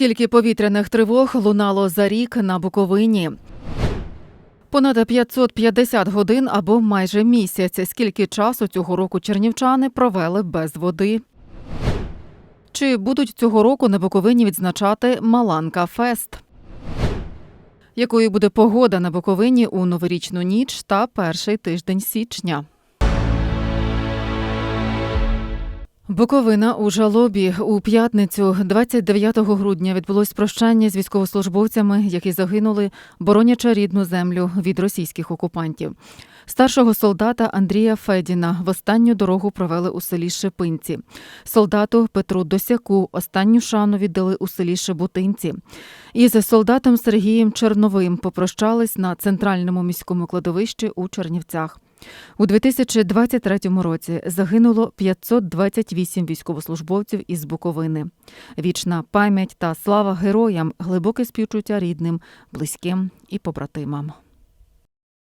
Скільки повітряних тривог лунало за рік на Буковині? Понад 550 годин або майже місяць. Скільки часу цього року чернівчани провели без води? Чи будуть цього року на Буковині відзначати Маланка Фест? Якою буде погода на Буковині у новорічну ніч та перший тиждень січня? Буковина у жалобі у п'ятницю, 29 грудня, відбулось прощання з військовослужбовцями, які загинули, боронячи рідну землю від російських окупантів. Старшого солдата Андрія Федіна в останню дорогу провели у селі Шипинці. Солдату Петру Досяку останню шану віддали у селі Шебутинці. Із солдатом Сергієм Черновим попрощались на центральному міському кладовищі у Чернівцях. У 2023 році загинуло 528 військовослужбовців із Буковини. Вічна пам'ять та слава героям, глибоке співчуття рідним, близьким і побратимам.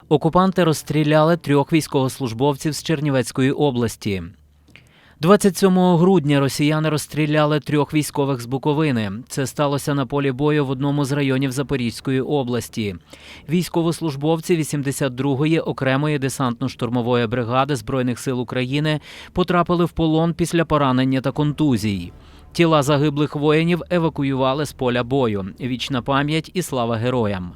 Окупанти розстріляли трьох військовослужбовців з Чернівецької області. 27 грудня росіяни розстріляли трьох військових з Буковини. Це сталося на полі бою в одному з районів Запорізької області. Військовослужбовці 82-ї окремої десантно-штурмової бригади Збройних сил України потрапили в полон після поранення та контузій. Тіла загиблих воїнів евакуювали з поля бою. Вічна пам'ять і слава героям.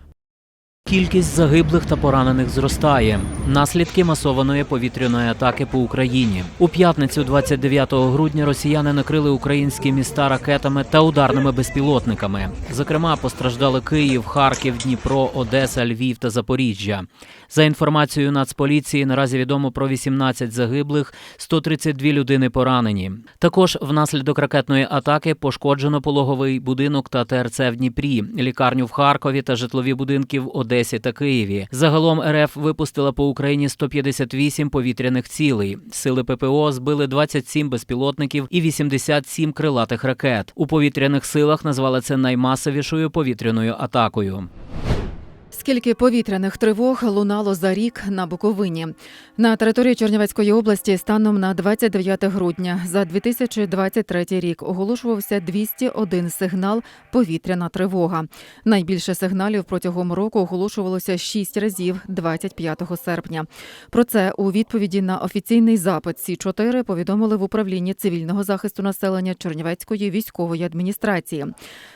Кількість загиблих та поранених зростає. Наслідки масованої повітряної атаки по Україні. У п'ятницю, 29 грудня, росіяни накрили українські міста ракетами та ударними безпілотниками. Зокрема, постраждали Київ, Харків, Дніпро, Одеса, Львів та Запоріжжя. За інформацією Нацполіції, наразі відомо про 18 загиблих, 132 людини поранені. Також внаслідок ракетної атаки пошкоджено пологовий будинок та ТРЦ в Дніпрі, лікарню в Харкові та житлові будинки в Одесі та Києві. Загалом РФ випустила по Україні 158 повітряних цілей. Сили ППО збили 27 безпілотників і 87 крилатих ракет. У повітряних силах назвали це наймасовішою повітряною атакою. Скільки повітряних тривог лунало за рік на Буковині на території Чернівецької області станом на 29 грудня за 2023 рік оголошувався 201 сигнал повітряна тривога. Найбільше сигналів протягом року оголошувалося 6 разів 25 серпня. Про це у відповіді на офіційний запит Сі 4 повідомили в управлінні цивільного захисту населення Чернівецької військової адміністрації.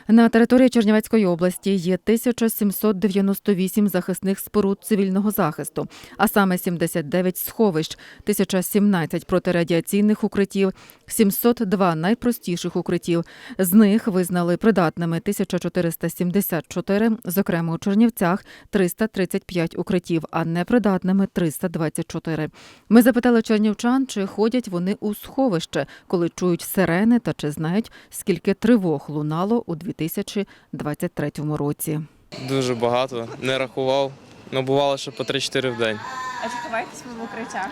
На території Чернівецької області є 1798 захисних споруд цивільного захисту, а саме 79 сховищ, 1017 протирадіаційних укриттів, 702 найпростіших укриттів. З них визнали придатними 1474, зокрема у Чернівцях 335 укриттів, а непридатними 324. Ми запитали чернівчан, чи ходять вони у сховище, коли чують сирени та чи знають, скільки тривог лунало у 2023 році. Дуже багато, не рахував. Ну, бувало, що по 3-4 в день. А чи ховаєтесь ви в укриттях?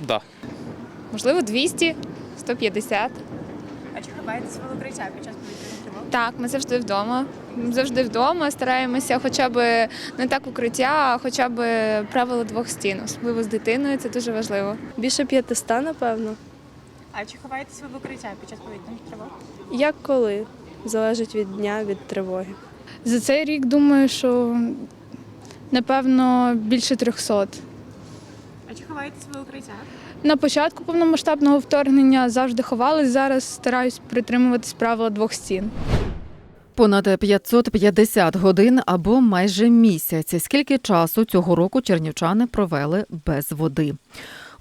Да. Можливо, 200, 150. А чи ховаєтесь ви в укриття під час повітряних тривог? Так, ми завжди вдома. Ми Завжди вдома стараємося хоча б не так укриття, а хоча б правило двох стін. Особливо з дитиною це дуже важливо. Більше 500, напевно. А чи ховаєтесь ви в укриття під час повітряних тривог? Як коли? Залежить від дня, від тривоги. За цей рік думаю, що напевно більше 300. А чи ховаєтесь ви в укриттях? На початку повномасштабного вторгнення завжди ховались, зараз стараюсь притримуватись правила двох стін. Понад 550 годин або майже місяць. Скільки часу цього року чернівчани провели без води?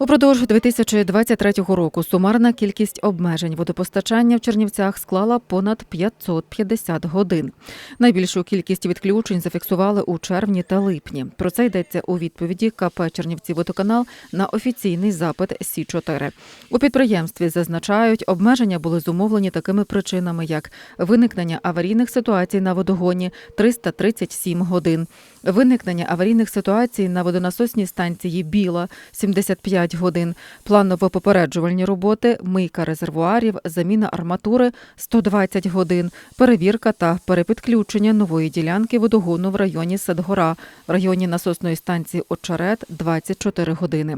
Упродовж 2023 року сумарна кількість обмежень водопостачання в Чернівцях склала понад 550 годин. Найбільшу кількість відключень зафіксували у червні та липні. Про це йдеться у відповіді КП Чернівці водоканал на офіційний запит Сі 4 У підприємстві зазначають, обмеження були зумовлені такими причинами, як виникнення аварійних ситуацій на водогоні 337 годин, виникнення аварійних ситуацій на водонасосній станції Біла 75 20 годин. Планово-попереджувальні роботи, мийка резервуарів, заміна арматури 120 годин, перевірка та перепідключення нової ділянки водогону в районі Садгора, в районі насосної станції Очерет 24 години.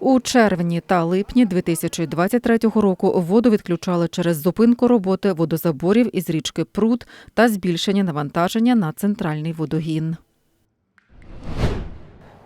У червні та липні 2023 року воду відключали через зупинку роботи водозаборів із річки Прут та збільшення навантаження на центральний водогін.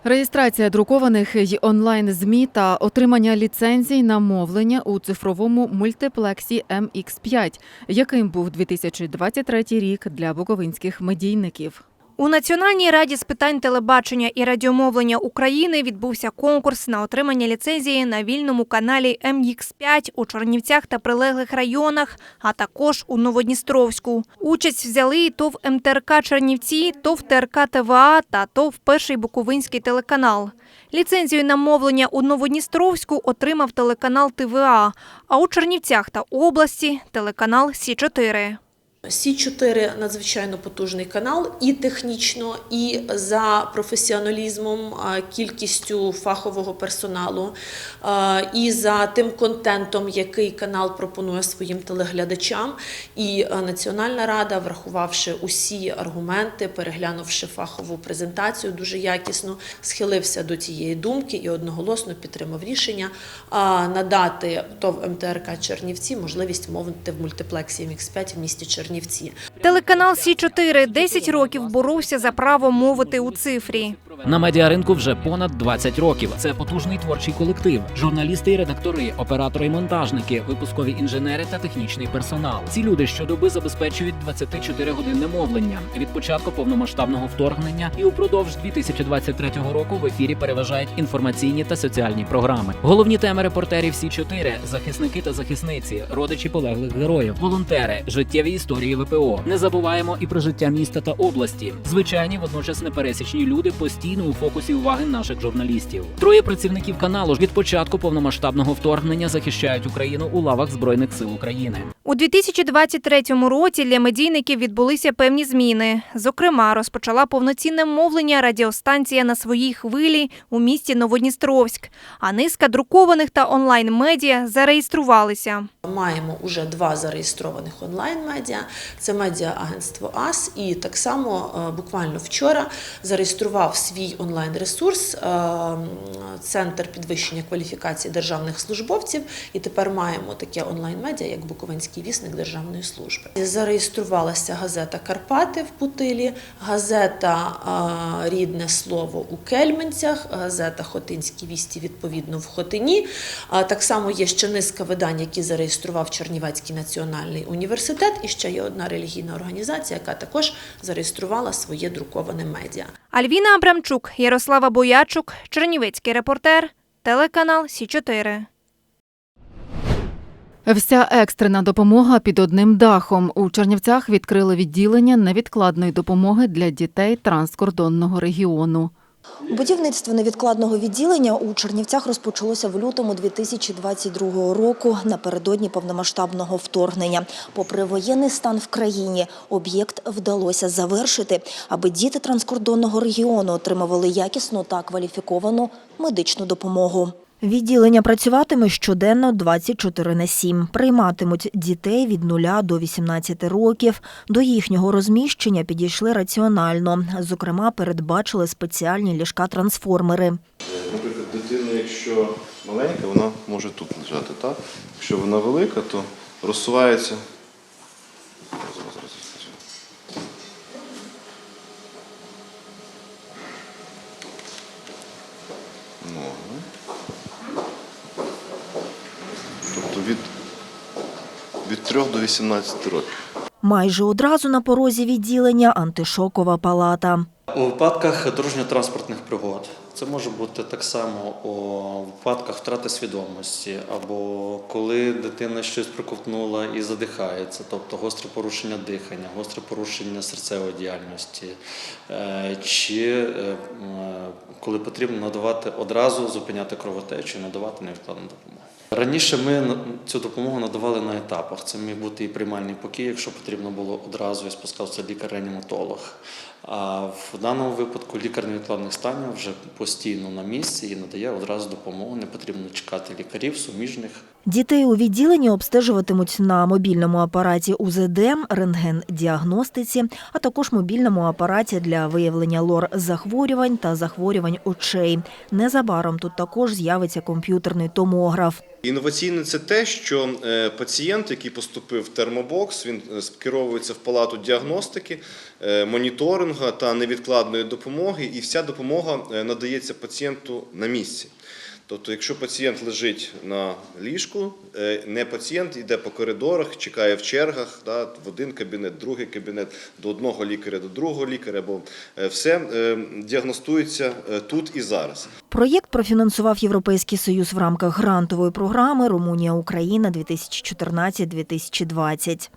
Реєстрація друкованих й онлайн змі та отримання ліцензій на мовлення у цифровому мультиплексі MX5, яким був 2023 рік для буковинських медійників. У Національній раді з питань телебачення і радіомовлення України відбувся конкурс на отримання ліцензії на вільному каналі МХ5 у Чорнівцях та прилеглих районах, а також у Новодністровську. Участь взяли і ТОВ МТРК Чернівці, ТОВ ТРК ТВА та ТОВ Перший Буковинський телеканал. Ліцензію на мовлення у Новодністровську отримав телеканал ТВА, а у Чернівцях та області телеканал Сі 4 Сі 4 надзвичайно потужний канал і технічно, і за професіоналізмом, кількістю фахового персоналу, і за тим контентом, який канал пропонує своїм телеглядачам. І Національна рада, врахувавши усі аргументи, переглянувши фахову презентацію дуже якісно, схилився до цієї думки і одноголосно підтримав рішення надати ТОВ МТРК Чернівці можливість мовити в мультиплексі МХ5 в місті Чернівці. Телеканал Сі 4 10 років боровся за право мовити у цифрі. На медіаринку вже понад 20 років. Це потужний творчий колектив, журналісти і редактори, оператори і монтажники, випускові інженери та технічний персонал. Ці люди щодоби забезпечують 24-годинне мовлення від початку повномасштабного вторгнення і упродовж 2023 року в ефірі переважають інформаційні та соціальні програми. Головні теми репортерів Сі 4 захисники та захисниці, родичі полеглих героїв, волонтери, життєві історії ВПО. Не забуваємо і про життя міста та області. Звичайні, водночас непересічні люди постійно у фокусі уваги наших журналістів. Троє працівників каналу ж від початку повномасштабного вторгнення захищають Україну у лавах збройних сил України. У 2023 році для медійників відбулися певні зміни. Зокрема, розпочала повноцінне мовлення радіостанція на своїй хвилі у місті Новодністровськ, а низка друкованих та онлайн-медіа зареєструвалися. Маємо уже два зареєстрованих онлайн-медіа. Це медіа-агентство АС. І так само е, буквально вчора зареєстрував свій онлайн-ресурс е, Центр підвищення кваліфікації державних службовців. І тепер маємо таке онлайн-медіа, як Буковинський вісник державної служби. Зареєструвалася газета Карпати в Путилі, газета е, Рідне слово у Кельменцях, газета Хотинські вісті відповідно в Хотині. Так само є ще низка видань, які зареєстрував Чернівецький національний університет, і ще є одна релігійна організація, яка також зареєструвала своє друковане медіа. Альвіна Абрамчук, Ярослава Боячук, Чернівецький репортер, телеканал Сі 4 Вся екстрена допомога під одним дахом. У Чернівцях відкрили відділення невідкладної допомоги для дітей транскордонного регіону. Будівництво невідкладного відділення у Чернівцях розпочалося в лютому 2022 року напередодні повномасштабного вторгнення. Попри воєнний стан в країні, об'єкт вдалося завершити, аби діти транскордонного регіону отримували якісну та кваліфіковану медичну допомогу. Відділення працюватиме щоденно 24 на 7. Прийматимуть дітей від 0 до 18 років. До їхнього розміщення підійшли раціонально. Зокрема, передбачили спеціальні ліжка-трансформери. Наприклад, дитина, якщо маленька, вона може тут лежати, так? Якщо вона велика, то розсувається. Зараз, зараз, зараз, скажу. Ноги. Тобто від, від 3 до 18 років. Майже одразу на порозі відділення антишокова палата. У випадках дорожньо-транспортних пригод це може бути так само у випадках втрати свідомості, або коли дитина щось проковтнула і задихається, тобто гостре порушення дихання, гостре порушення серцевої діяльності, е, чи е, коли потрібно надавати одразу зупиняти кровотечу і надавати невідкладну допомогу. Раніше ми цю допомогу надавали на етапах. Це міг бути і приймальний покій, якщо потрібно було одразу і спускався лікар-реаніматолог. А в даному випадку лікар невідкладних станів вже постійно на місці і надає одразу допомогу. Не потрібно чекати лікарів, суміжних. Дітей у відділенні обстежуватимуть на мобільному апараті УЗД, рентген-діагностиці, а також мобільному апараті для виявлення лор захворювань та захворювань очей. Незабаром тут також з'явиться комп'ютерний томограф. Інноваційне це те, що е, пацієнт, який поступив в термобокс, він е, скеровується в палату діагностики, моніторингу та невідкладної допомоги, і вся допомога е, надається пацієнту на місці. Тобто, якщо пацієнт лежить на ліжку, е, не пацієнт йде по коридорах, чекає в чергах да, в один кабінет, другий кабінет, до одного лікаря, до другого лікаря, бо е, все е, діагностується е, тут і зараз. Проєкт профінансував Європейський Союз в рамках грантової програми Румунія Україна 2014-2020.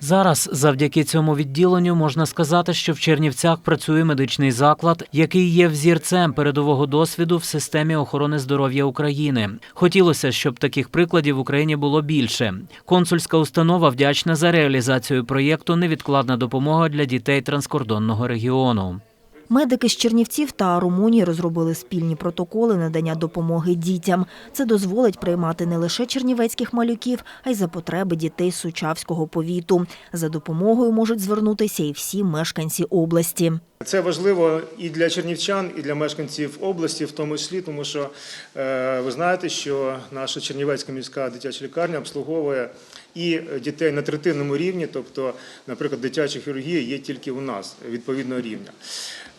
Зараз, завдяки цьому відділенню, можна сказати, що в Чернівцях працює медичний заклад, який є взірцем передового досвіду в системі охорони здоров'я України. Хотілося, щоб таких прикладів в Україні було більше. Консульська установа вдячна за реалізацію проєкту Невідкладна допомога для дітей транскордонного регіону. Медики з Чернівців та Румунії розробили спільні протоколи надання допомоги дітям. Це дозволить приймати не лише чернівецьких малюків, а й за потреби дітей з Сучавського повіту. За допомогою можуть звернутися і всі мешканці області. Це важливо і для чернівчан, і для мешканців області, в тому числі, тому що е, ви знаєте, що наша Чернівецька міська дитяча лікарня обслуговує і дітей на третинному рівні, тобто, наприклад, дитяча хірургія є тільки у нас відповідного рівня.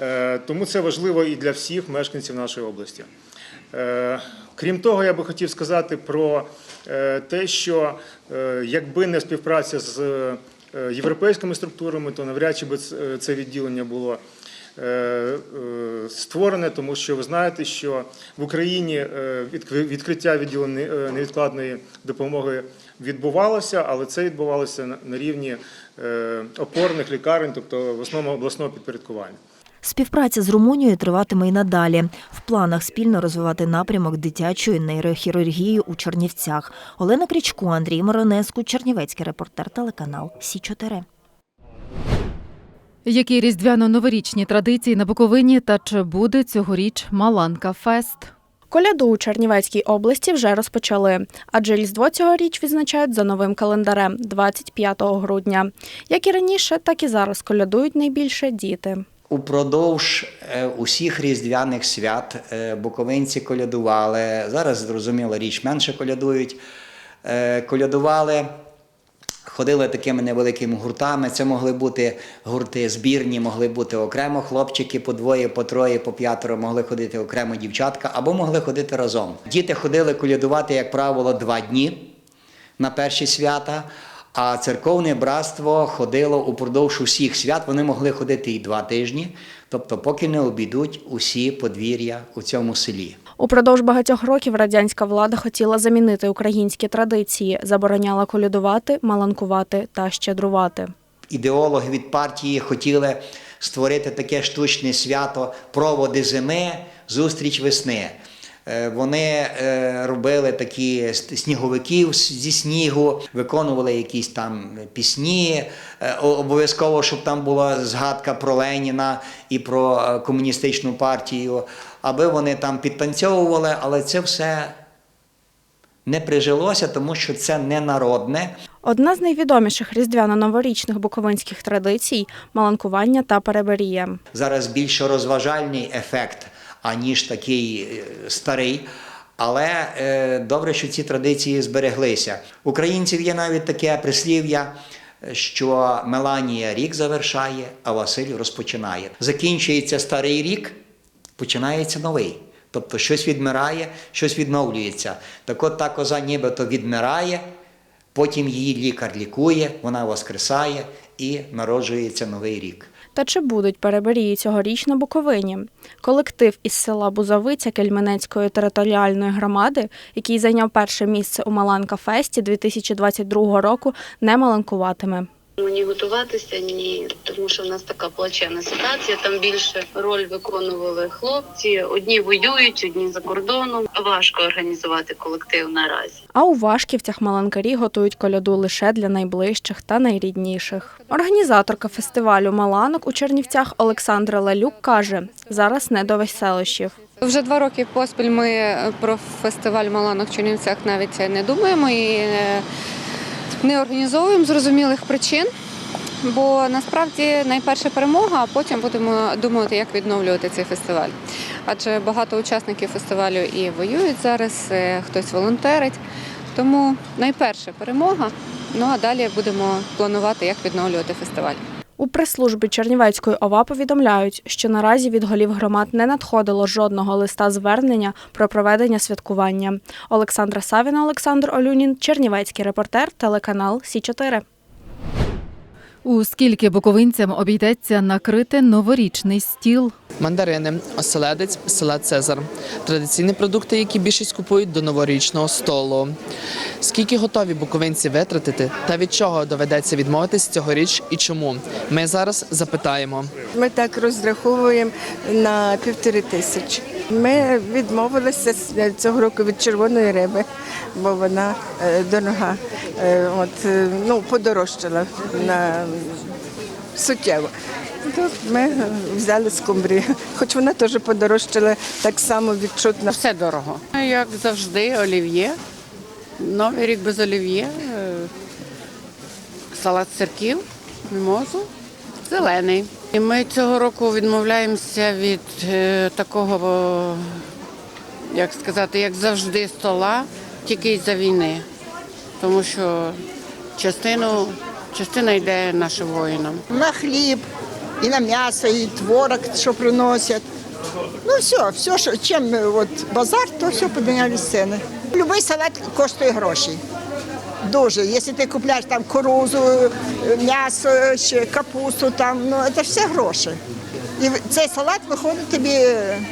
Е, Тому це важливо і для всіх мешканців нашої області. Е, Крім того, я би хотів сказати про е, те, що якби не співпраця з європейськими структурами, то навряд чи би це відділення було створене, тому що ви знаєте, що в Україні е, відкри- відкриття відділення е, невідкладної допомоги відбувалося, але це відбувалося на- рівні е, опорних лікарень, тобто в основному обласного підпорядкування. Співпраця з Румунією триватиме і надалі. В планах спільно розвивати напрямок дитячої нейрохірургії у Чернівцях. Олена Крічко, Андрій Моронеску, Чернівецький репортер, телеканал Сі 4 Які різдвяно-новорічні традиції на Буковині та чи буде цьогоріч Маланка Фест? Коляду у Чернівецькій області вже розпочали, адже Різдво цьогоріч відзначають за новим календарем 25 грудня. Як і раніше, так і зараз колядують найбільше діти. Упродовж е, усіх різдвяних свят е, буковинці колядували. Зараз, зрозуміло, річ менше колядують. Е, Колядували, ходили такими невеликими гуртами. Це могли бути гурти збірні, могли бути окремо хлопчики по двоє, по троє, по п'ятеро, могли ходити окремо дівчатка або могли ходити разом. Діти ходили колядувати, як правило, два дні на перші свята. А церковне братство ходило упродовж усіх свят. Вони могли ходити і два тижні, тобто, поки не обійдуть усі подвір'я у цьому селі. Упродовж багатьох років радянська влада хотіла замінити українські традиції, забороняла колядувати, маланкувати та щедрувати. Ідеологи від партії хотіли створити таке штучне свято проводи зими, зустріч весни. Е, Вони е, робили такі сніговиків зі снігу, виконували якісь там пісні. Е, Обов'язково, щоб там була згадка про Леніна і про комуністичну партію, аби вони там підтанцьовували, але це все не прижилося, тому що це не народне. Одна з найвідоміших різдвяно-новорічних буковинських традицій маланкування та переберія. зараз більше розважальний ефект, аніж такий е, старий. Але е, добре, що ці традиції збереглися. Українців є навіть таке прислів'я, що Меланія рік завершає, а Василь розпочинає. Закінчується старий рік, починається новий. Тобто щось відмирає, щось відновлюється. Так от та коза нібито відмирає, потім її лікар лікує, вона воскресає і народжується новий рік. Та чи будуть переберії цьогоріч на Буковині? Колектив із села Бузовиця Кельменецької територіальної громади, який зайняв перше місце у Маланка Фесті 2022 року, не маланкуватиме. Ні готуватися, ні, тому що в нас така плачевна ситуація. Там більше роль виконували хлопці. Одні воюють, одні за кордоном. Важко організувати колектив наразі. А у Вашківцях маланкарі готують коляду лише для найближчих та найрідніших. Організаторка фестивалю Маланок у Чернівцях Олександра Лалюк каже: зараз не до веселощів. Вже два роки поспіль ми про фестиваль Маланок в Чернівцях навіть не думаємо і е, не організовуємо з зрозумілих причин. Бо насправді найперша перемога, а потім будемо думати, як відновлювати цей фестиваль. Адже багато учасників фестивалю і воюють зараз, е, хтось волонтерить. Тому найперша перемога. Ну а далі будемо планувати, як відновлювати фестиваль. У прес-службі Чернівецької ОВА повідомляють, що наразі від голів громад не надходило жодного листа звернення про проведення святкування. Олександра Савіна, Олександр Олюнін, Чернівецький репортер, телеканал Сі 4 У скільки буковинцям обійдеться накрити новорічний стіл? Мандарини, оселедець, салат Цезар. Традиційні продукти, які більшість купують до новорічного столу. Скільки готові буковинці витратити та від чого доведеться відмовитись цьогоріч і чому? Ми зараз запитаємо. Ми так розраховуємо на півтори тисячі. Ми відмовилися цього року від червоної риби, бо вона е, дорога. Е, От, е, ну, подорожчала на суттєво. То ми е, взяли скумбрію, хоч вона теж подорожчала так само відчутно. Все дорого. Як завжди, олів'є. Новий рік без олів'є, е, салат сирків, мімозу, зелений. І ми цього року відмовляємося від е, такого, як сказати, як завжди, стола, тільки із-за війни. Тому що частину, частина йде нашим воїнам. на хліб, і на м'ясо, і творог, що приносять. Ну все, все, що чим е, от базар, то все підняли ціни. Любий салат коштує гроші. Дуже. Якщо ти купляєш там кукурузу, е, м'ясо, ще капусту, там, ну це все гроші. І цей салат виходить тобі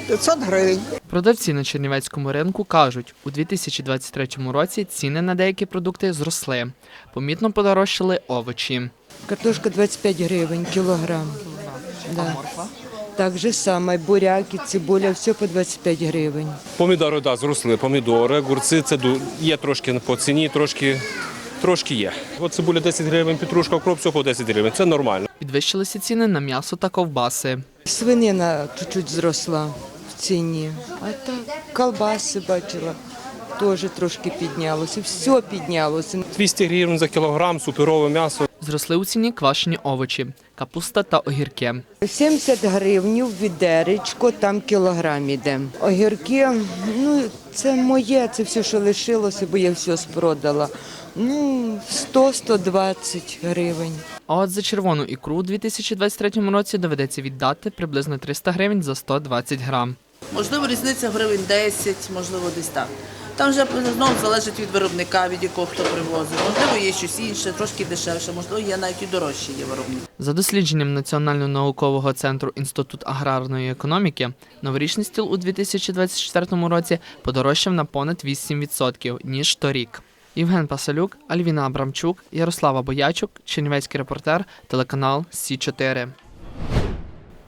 500 гривень. Продавці на Чернівецькому ринку кажуть, у 2023 році ціни на деякі продукти зросли. Помітно подорожчали овочі. Картошка 25 гривень кілограм. Да. Так же саме, буряк і цибуля, все по 25 гривень. Помідори, да, зросли помідори, огурці це є трошки по ціні, трошки, трошки є. От цибуля 10 гривень, петрушка, окроп всього по 10 гривень. Це нормально. Підвищилися ціни на м'ясо та ковбаси. Свинина чуть-чуть зросла в ціні. А так, колбаси бачила, теж трошки піднялося. Все піднялося. 200 гривень за кілограм, суперове м'ясо. Зросли у ціні квашені овочі, капуста та огірки. 70 гривень відеречко, там кілограм іде. Огірки, ну це моє, це все, що лишилося, бо я все спродала. Ну, 100-120 гривень. А от за червону ікру у 2023 році доведеться віддати приблизно 300 гривень за 120 грам. Можливо, різниця гривень 10, можливо, десь так. Там вже знову залежить від виробника, від якого хто привозить. Можливо, є щось інше, трошки дешевше, можливо, є навіть і дорожчі є виробник. За дослідженням Національного наукового центру Інститут аграрної економіки, новорічний стіл у 2024 році подорожчав на понад 8% ніж торік. Євген Пасалюк, Альвіна Абрамчук, Ярослава Боячук, Чернівецький репортер, телеканал Сі 4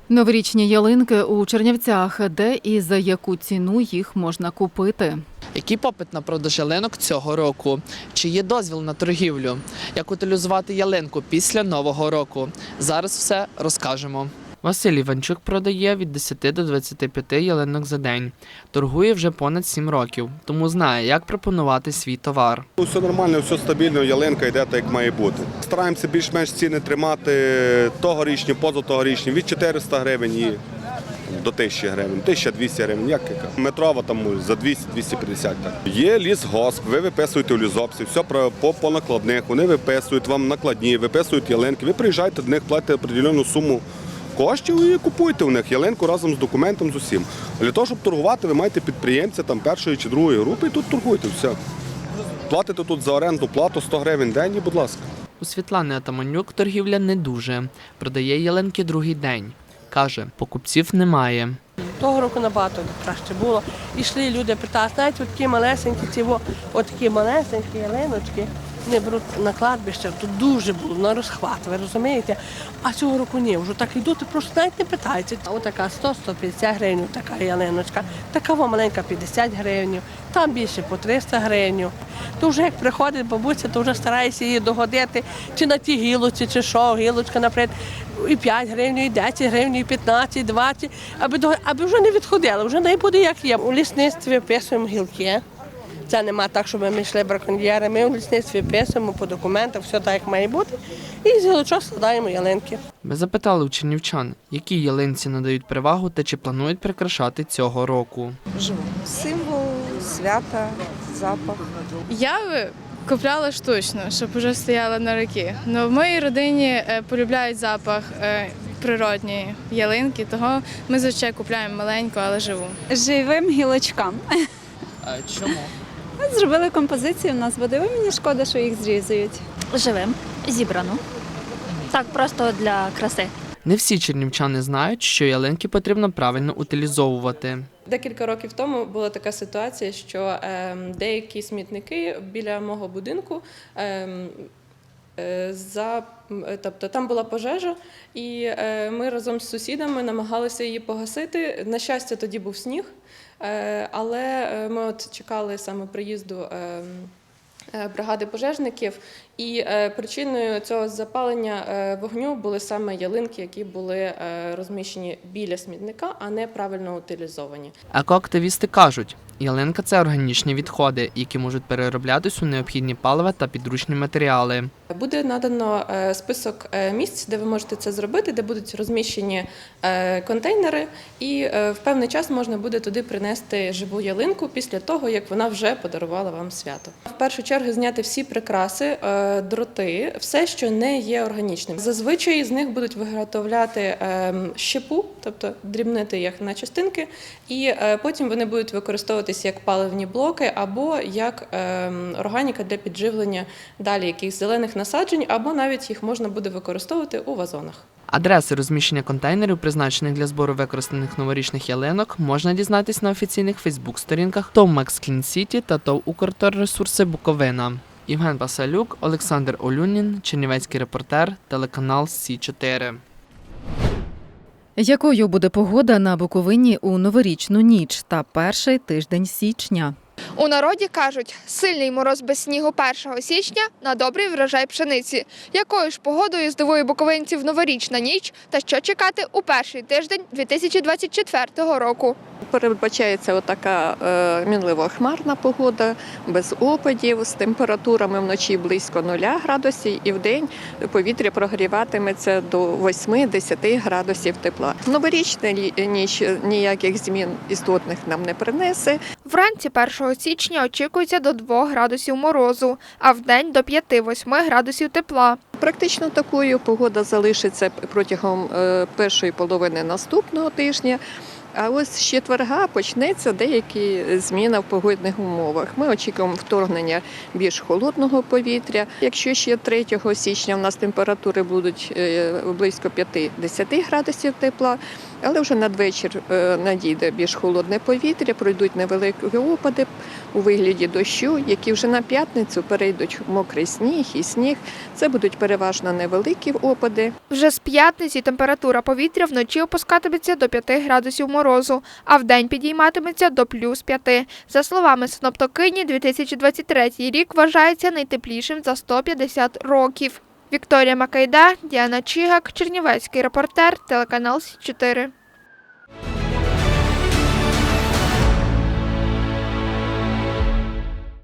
Новорічні ялинки у Чернівцях, де і за яку ціну їх можна купити. Який попит на продаж ялинок цього року? Чи є дозвіл на торгівлю? Як утилізувати ялинку після нового року? Зараз все розкажемо. Василь Іванчук продає від 10 до 25 ялинок за день. Торгує вже понад 7 років, тому знає, як пропонувати свій товар. Все нормально, все стабільно, ялинка йде так, як має бути. Стараємося більш-менш ціни тримати тогорічні, позаторічні, від 400 гривень і до 1000 гривень, 1200 гривень, як яка. Метрова там за 200-250. Так. Є лісгосп, ви виписуєте у лісопсі, все по, по накладних, вони виписують вам накладні, виписують ялинки, ви приїжджаєте до них, платите определену суму коштів і купуєте у них ялинку разом з документом з усім. Для того, щоб торгувати, ви маєте підприємця там першої чи другої групи і тут торгуєте все. Платите тут за оренду плату 100 гривень день і будь ласка. У Світлани Атаманюк торгівля не дуже. Продає ялинки другий день. Каже, покупців немає. Того року набагато краще було. Ішли люди питали, знаєте, такі малесенькі, ці отакі такі малесенькі ялиночки. Не беруть на кладбище, тут дуже було на розхват, ви розумієте? А цього року ні, вже так йдуть, просто навіть не питаються. Отака 100-150 гривень, така ялиночка, така маленька 50 гривень, там більше по 300 гривень. То вже як приходить бабуся, то вже старається її догодити, чи на ті гілочці, чи що, гілочка, наприклад, і 5 гривень, і 10 гривень, і 15, і 20, аби, аби вже не відходили, вже не буде як є. У лісництві вписуємо гілки. Це нема так, щоб ми йшли браконьєри. Ми в лісництві писуємо по документах, все так, як має бути. І з гілочок складаємо ялинки. Ми запитали у чернівчан, які ялинці надають перевагу та чи планують прикрашати цього року. Символ свята, запах. Я купляла штучно, щоб вже стояла на роки. Ну в моїй родині е, полюбляють запах е, природньої ялинки, того ми зазвичай купляємо маленьку, але живу. Живим гілочкам. чому? Зробили композицію в нас буде. Мені шкода, що їх зрізують. Живим, зібрану. Так, просто для краси. Не всі чернівчани знають, що ялинки потрібно правильно утилізовувати. Декілька років тому була така ситуація, що ем, деякі смітники біля мого будинку. ем, е, За, е, тобто там була пожежа, і е, ми разом з сусідами намагалися її погасити. На щастя, тоді був сніг, але е, ми от чекали саме приїзду ем, е, бригади пожежників, і е, причиною цього запалення е, вогню були саме ялинки, які були е, розміщені біля смітника, а не правильно утилізовані. Екоактивісти кажуть, ялинка це органічні відходи, які можуть перероблятись у необхідні палива та підручні матеріали. Буде надано е, список е, місць, де ви можете це зробити, де будуть розміщені е, контейнери, і в певний час можна буде туди принести живу ялинку після того, як вона вже подарувала вам свято. В першу чергу зняти всі прикраси, дроти, все, що не є органічним. Зазвичай з них будуть виготовляти щепу, тобто дрібнити їх на частинки, і потім вони будуть використовуватися як паливні блоки або як ем, органіка для підживлення далі якихось зелених насаджень, або навіть їх можна буде використовувати у вазонах. Адреси розміщення контейнерів, призначених для збору використаних новорічних ялинок, можна дізнатись на офіційних Фейсбук-сторінках ТОВ Макс Клін Сіті та ТОВ Укрторресурси Буковина. Євген Басалюк, Олександр Олюнін, Чернівецький репортер, телеканал Сі 4 Якою буде погода на Буковині у новорічну ніч та перший тиждень січня? У народі кажуть, сильний мороз без снігу 1 січня на добрий врожай пшениці. Якою ж погодою здивує буковинців новорічна ніч та що чекати у перший тиждень 2024 року? Передбачається отака е, мінливо хмарна погода, без опадів, з температурами вночі близько 0 градусів і вдень повітря прогріватиметься до 8-10 градусів тепла. Новорічна ніч ніяких змін істотних нам не принесе. Вранці 1 січня очікується до 2 градусів морозу, а в день до 5-8 градусів тепла. Практично такою погода залишиться протягом е, першої половини наступного тижня. А ось з четверга почнеться деякі зміни в погодних умовах. Ми очікуємо вторгнення більш холодного повітря. Якщо ще 3 січня в нас температури будуть е, близько 5-10 градусів тепла, але вже надвечір е, надійде більш холодне повітря, пройдуть невеликі опади у вигляді дощу, які вже на п'ятницю перейдуть мокрий сніг і сніг. Це будуть переважно невеликі опади. Вже з п'ятниці температура повітря вночі опускатиметься до 5 градусів морозу, а вдень підійматиметься до плюс 5. За словами синоптокині, 2023 рік вважається найтеплішим за 150 років. Вікторія Макайда, Діана Чігак, Чернівецький репортер, телеканал Сі 4